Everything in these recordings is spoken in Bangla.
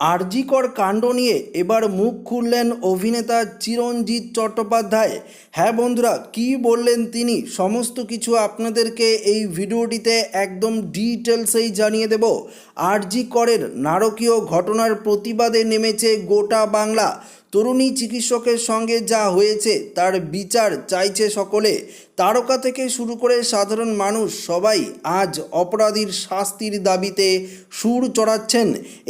আরজিকর কাণ্ড নিয়ে এবার মুখ খুললেন অভিনেতা চিরঞ্জিত চট্টোপাধ্যায়। হ্যাঁ বন্ধুরা, কি বললেন তিনি? সমস্ত কিছু আপনাদেরকে এই ভিডিওটিতে একদম ডিটেলসেই জানিয়ে দেব। আরজি করের নারকীয় ঘটনার প্রতিবাদে নেমেছে গোটা বাংলা। তরুণী চিকিৎসকের সঙ্গে যা হয়েছে তার বিচার চাইছে সকলে। তারকা থেকে শুরু করে সাধারণ মানুষ সবাই আজ অপরাধীর শাস্তির দাবিতে সুর চড়াচ্ছেন।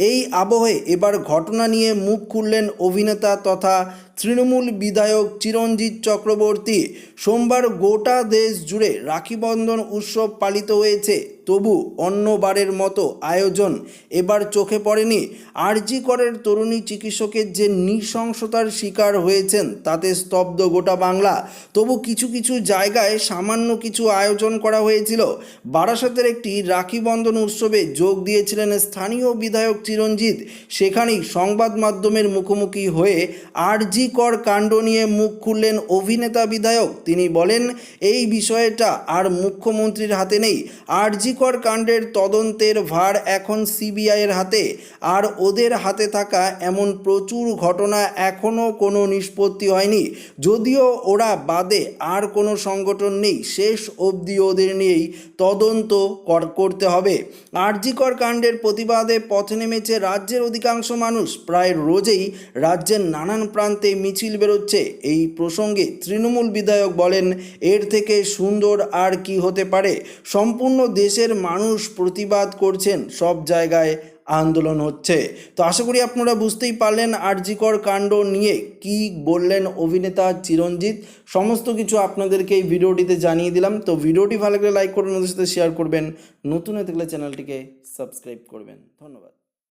এই আবহে এবার ঘটনা নিয়ে মুখ খুললেন অভিনেতা তথা তৃণমূল বিধায়ক চিরঞ্জিত চক্রবর্তী। সোমবার গোটা দেশ জুড়ে রাখিবন্ধন উৎসব পালিত হয়েছে। তবু অন্যবারের মতো আয়োজন এবার চোখে পড়েনি। আরজি করের তরুণী চিকিৎসকের যে নৃশংসতার শিকার হয়েছেন, তাতে স্তব্ধ গোটা বাংলা। তবু কিছু কিছু জায়গায় সামান্য কিছু আয়োজন করা হয়েছিল। বারাসাতের একটি রাখি বন্ধন উৎসবে যোগ দিয়েছিলেন স্থানীয় বিধায়ক চিরঞ্জিত সেখানেই সংবাদ মাধ্যমের মুখোমুখি হয়ে আরজি কর কাণ্ড নিয়ে মুখ খুললেন অভিনেতা বিধায়ক। তিনি বলেন, এই বিষয়টা আর মুখ্যমন্ত্রীর হাতে নেই। আরজি কর কাণ্ডের তদন্তের ভার এখন সিবিআইয়ের হাতে। আর ওদের হাতে থাকা এমন প্রচুর ঘটনা এখনও কোনো নিষ্পত্তি হয়নি। যদিও ওরা বাদে আর কোনো সংগঠন নেই, শেষ অবধি ওদের নিয়েই তদন্ত কর- করতে হবে। আরজিকর কাণ্ডের প্রতিবাদে পথে নেমেছে রাজ্যের অধিকাংশ মানুষ। প্রায় রোজেই রাজ্যের নানান প্রান্তে মিছিল বেরোচ্ছে। এই প্রসঙ্গে তৃণমূল বিধায়ক বলেন, এর থেকে সুন্দর আর কি হতে পারে? সম্পূর্ণ দেশের মানুষ প্রতিবাদ করছেন, সব জায়গায় আন্দোলন হচ্ছে। তো আশা করি আপনারা বুঝতেই পারলেন আরজিকর কাণ্ড নিয়ে কি বললেন অভিনেতা চিরঞ্জিত। সমস্ত কিছু আপনাদেরকে এই ভিডিওটিতে জানিয়ে দিলাম। তো ভিডিওটি ভালো লাগলে লাইক করবেন ওদের সাথে শেয়ার করবেন। নতুন হয়ে থাকলে চ্যানেলটিকে সাবস্ক্রাইব করবেন। ধন্যবাদ।